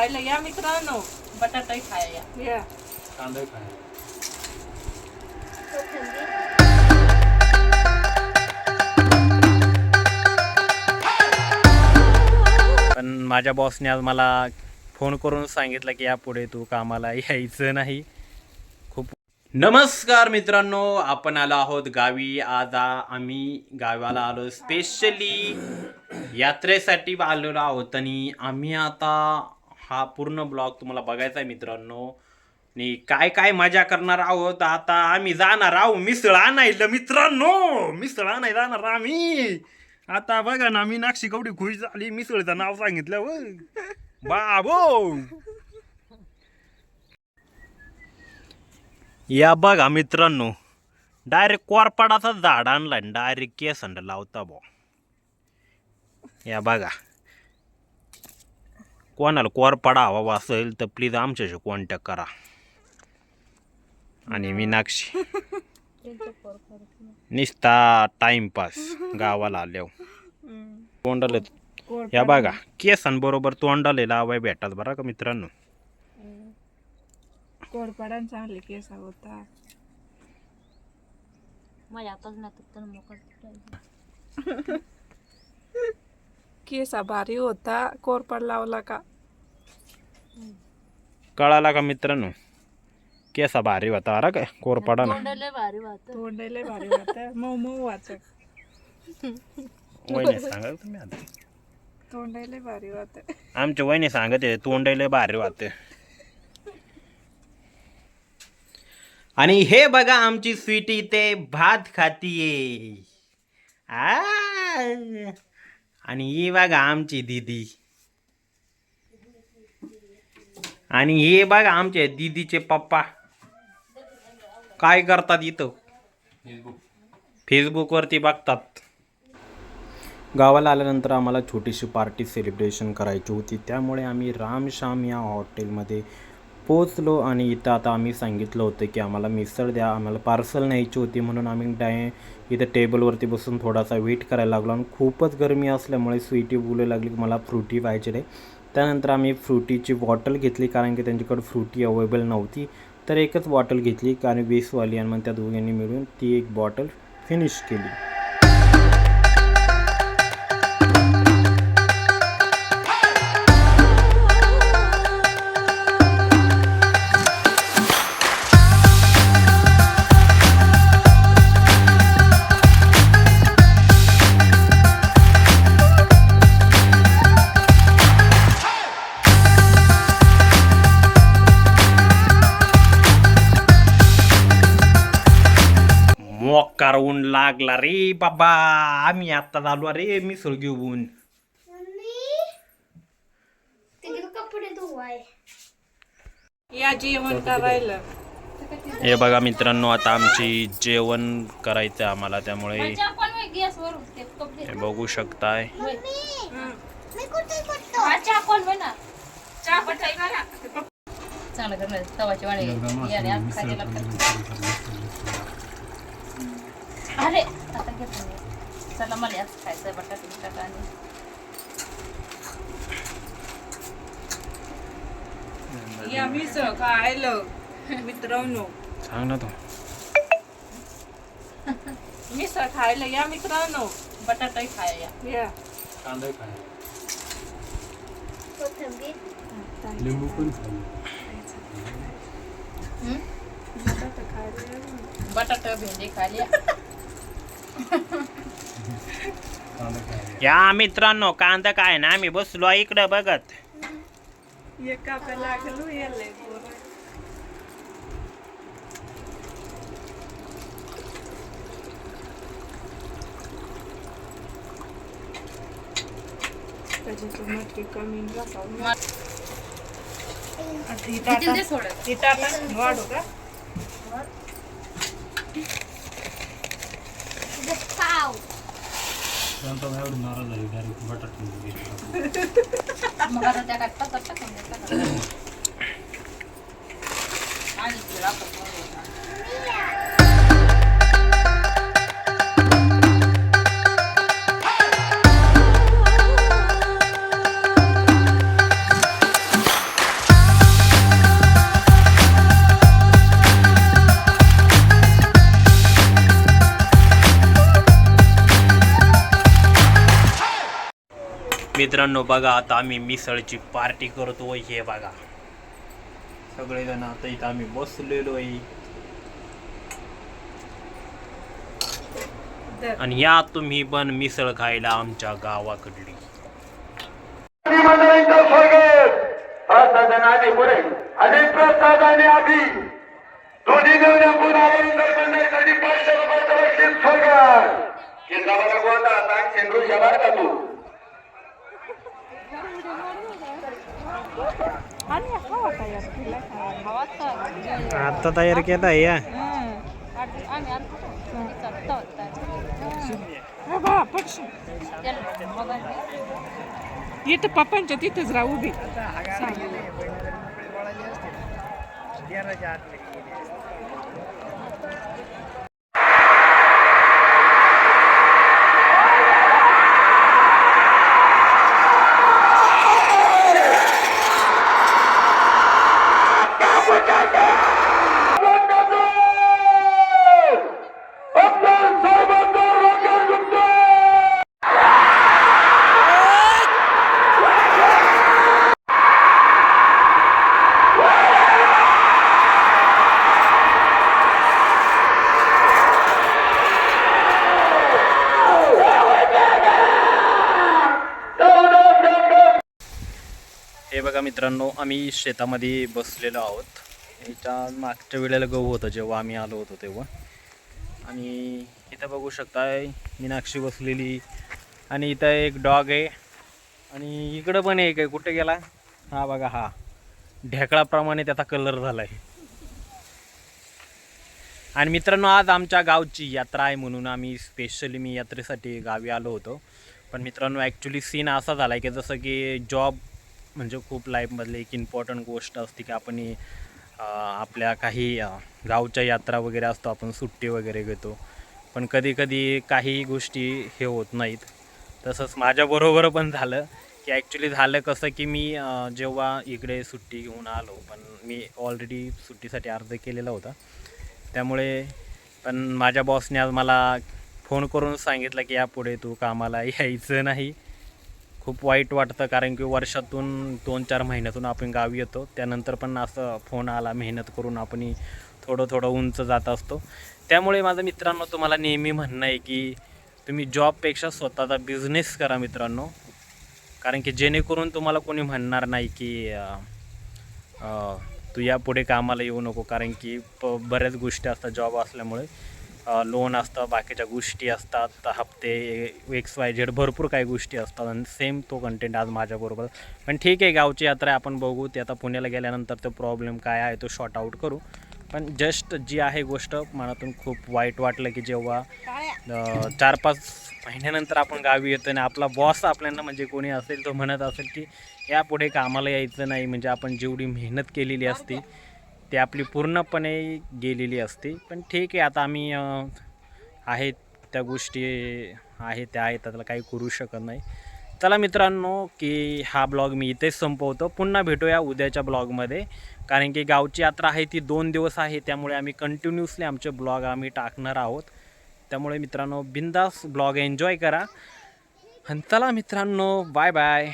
खायला या मित्रांनो. बटाटाही खाया या. कांदा खाय पण माझ्या बॉसने आज मला फोन करून सांगितलं की यापुढे तू कामाला यायचं नाही. खूप नमस्कार मित्रांनो आपण आलो आहोत गावी. आज आम्ही गावाला आलो स्पेशली यात्रेसाठी आलेलो आहोत आणि आम्ही आता हा पूर्ण ब्लॉग तुम्हाला बघायचा आहे मित्रांनो. आणि काय काय मजा करणार आहोत? आता आम्ही जाणार आहो मिसळ आणायला मित्रांनो. मिसळ आणायला जाणार आम्ही. आता बघा ना मी नाक्षी कवडी खुश झाली. मिसळचं नाव सांगितलं व. बाबो. या बघा मित्रांनो डायरेक्ट कोरपाडाचा झाड आणला डायरेक्ट केसंड लावता बो. या बघा. कोणाला कोरपाडा हवा असेल तर प्लीज आमच्याशी कॉन्टॅक्ट करा. आणि मीनाक्षी. निस्ता टाइमपास गावाला आल्यावर. तोंडाले या बघा केसांबरोबर तोंडाले लावाय भेटात बरं का मित्रांनो? कोरपाडान चांगले केस होता. माझ्या हातात नाही तर मोकळ केसा भारी होता. कोरपाड लावला का? कळाला का मित्रांनो? केसा भारी होता बरं का? कोरपाडा ना. तोंडाला भारी वाहत तोंडायला भारी होता मऊ मऊ वाचक वहिनी सांगा तुम्ही आता. तोंडायला भारी होत आमच्या वहिनी सांगत आहे तोंडायला भारी वाटते. आणि हे बघा आमची स्वीटी ते भात खातीये. आ. आणि ही बघा आमची दीदी. आणि हे बघा आमचे दीदीचे पप्पा. काय करतात इथं? फेसबुकवरती बघतात. गावाला आल्यानंतर आम्हाला छोटीशी पार्टी सेलिब्रेशन करायची होती. त्यामुळे आम्ही रामश्याम या हॉटेलमध्ये पोचलो आणि इथं आता आम्ही सांगितलं होतं की आम्हाला मिसळ द्या आम्हाला पार्सल न्यायची होती म्हणून आम्ही डाय इथं टेबलवरती बसून थोडासा वेट करायला लागलो. आणि खूपच गरमी असल्यामुळे स्वीटी बोलू लागली की मला फ्रुटी पाहिजे आहे त्यानंतर आम्ही फ्रुटीची बॉटल घेतली कारण की त्यांच्याकडे फ्रुटी अवेलेबल नव्हती. तर एकच बॉटल घेतली कारण वीसवाली आणि मग त्या दोघांनी मिळून ती एक बॉटल फिनिश केली. मोकार ऊन लागला रे बाबा आम्ही आता झालो रे मिसळ घेऊन या जेवण करायला हे बघा मित्रांनो आता आमची जेवण करायचं आम्हाला त्यामुळे हे बघू शकताय चांगलं करणार तवाची वाणी याने आज खायला अरे आता घेतो मी. चला मला आज खायचं बटाटे बटाटा आणि खायला मित्रांनो. सांग ना तू. मिसळ खायला या मित्रांनो. बटाटाही खाया या. कांदा खाय. लिंबू पण खाय. बटाटा खायला भेंडी खाल्या कांदा खाय या मित्रांनो कांदा काय ना आम्ही बसलो इकडं बघत. एक लागलो कमी वाढू का? नंतर मी एवढी नाराज झाली डायरेक्ट बटाट मग आता त्या काय मित्रांनो बघा आता आम्ही मिसळची पार्टी करतो हे बघा. सगळेजण आता इथं आम्ही बसलेलो. आणि या तुम्ही पण मिसळ खायला आमच्या गावाकडली. हवा तयार केला आहे आता तयार या बा, इथं पप्पांच्या तिथंच राहू उभी हे बघा मित्रांनो आम्ही शेतामध्ये बसलेलो आहोत. ह्याच्या मागच्या वेळेला गहू होतं जेव्हा आम्ही आलो होतो तेव्हा. आणि इथं बघू शकताय मीनाक्षी बसलेली. आणि इथं एक डॉग आहे. आणि इकडं पण एक आहे. कुठे गेला? हा बघा हा. ढेकळाप्रमाणे त्याचा कलर झाला आहे आणि मित्रांनो आज आमच्या गावची यात्रा आहे म्हणून आम्ही स्पेशली मी यात्रेसाठी गावी आलो होतो. पण मित्रांनो ॲक्च्युली सीन असा झाला आहे की जसं की जॉब म्हणजे खूप लाईफमधली एक इम्पॉर्टंट गोष्ट असते की आपण आपल्या काही गावच्या यात्रा वगैरे असतो आपण सुट्टी वगैरे घेतो. पण कधी कधी काही गोष्टी हे होत नाहीत. तसंच माझ्याबरोबर पण झालं की ॲक्च्युली झालं कसं की मी जेव्हा इकडे सुट्टी घेऊन आलो पण मी ऑलरेडी सुट्टीसाठी अर्ज केलेला होता. त्यामुळे पण माझ्या बॉसने आज मला फोन करून सांगितलं की यापुढे तू कामाला यायचं नाही. खूप वाईट वाटतं कारण की वर्षातून दोन चार महिन्यातून आपण गावी येतो. त्यानंतर पण असं फोन आला मेहनत करून आपण थोडं थोडं उंच जात असतो. त्यामुळे माझं मित्रांनो तुम्हाला नेहमी म्हणणं आहे की तुम्ही जॉबपेक्षा स्वतःचा बिझनेस करा मित्रांनो. कारण की जेणेकरून तुम्हाला कोणी म्हणणार नाही की अं, अं, तू यापुढे कामाला येऊ नको. कारण की प बऱ्याच गोष्टी असतात जॉब असल्यामुळे. लोन असतं बाकीच्या गोष्टी असतात हप्ते एक्स वाय झेड भरपूर काही गोष्टी असतात आणि सेम तो कंटेंट आज माझ्याबरोबर. पण ठीक आहे गावची यात्रा आपण बघू ते आता पुण्याला गेल्यानंतर तो प्रॉब्लेम काय आहे तो शॉर्ट आऊट करू. पण जस्ट जी आहे गोष्ट मनातून खूप वाईट वाटलं की जेव्हा चार पाच महिन्यानंतर आपण गावी येतो आणि आपला बॉस आपल्याला म्हणजे कोणी असेल तो म्हणत असेल की यापुढे कामाला यायचं नाही. म्हणजे आपण जेवढी मेहनत केलेली असती ती आपली पूर्णपणे गेलेली असते. पण ठीक आहे आता आम्ही आहेत त्या गोष्टी आहेत त्या आहेत त्याला काही करू शकत नाही. चला मित्रांनो की हा ब्लॉग मी इथेच संपवतो. पुन्हा भेटूया उद्याच्या ब्लॉगमध्ये. कारण की गावची यात्रा आहे ती दोन दिवस आहे त्यामुळे आम्ही कंटिन्युअसली आमचे ब्लॉग आम्ही टाकणार आहोत. त्यामुळे मित्रांनो बिंदास ब्लॉग एन्जॉय करा. आणि चला मित्रांनो बाय बाय.